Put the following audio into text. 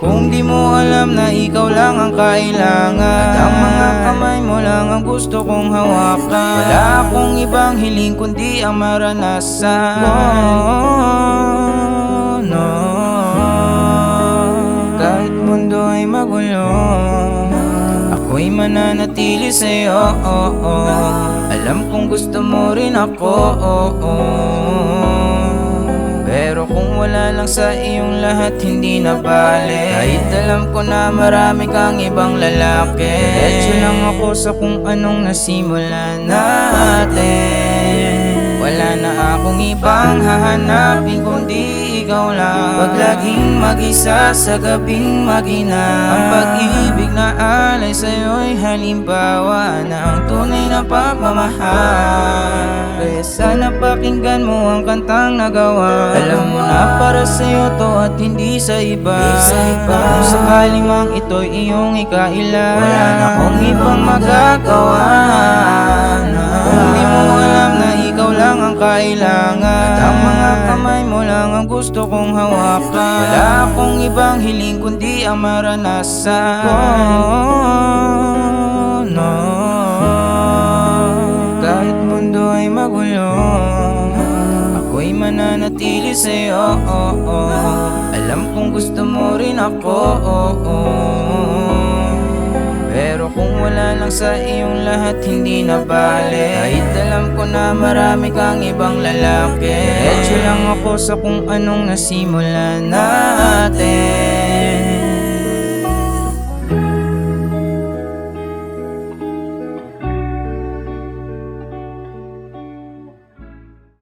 Kung di mo alam na ikaw lang ang kailangan. At ang mga kamay mo lang ang gusto kong hawakan. Wala akong ibang hiling kundi ang maranasan. Oh, no. Kahit mundo ay magulo Ako'y mananatili sa'yo. Oh, oh. Alam kong gusto mo rin ako. Oh, oh. Pero kung wala lang sa iyong lahat hindi na bale. Kahit alam ko na marami kang ibang lalaki. Diretso lang ako sa kung anong nasimulan natin. Wala na akong ibang hahanapin kundi ikaw lang. Pag laging mag-isa sa gabing magina. Ang alay sa'yo'y halimbawa Na ang tunay na pagmamahal. Kaya sana pakinggan mo ang kantang nagawa. Alam mo na. Para sa'yo to at hindi sa iba. Kung sakaling mang ito'y iyong ikailan Wala na akong ibang magagawa kailangan. At ang mga kamay mo lang ang gusto kong hawakan. Wala akong ibang hiling kundi ang maranasan. Oh, no. Kahit mundo ay magulo Ako'y mananatili sa'yo. Oh, oh. Alam kong gusto mo rin ako. Oh, oh. Pero kung wala lang sa iyong lahat hindi na bale. Kahit alam ko na marami kang ibang lalaki. Diretso lang ako sa kung anong nasimulan natin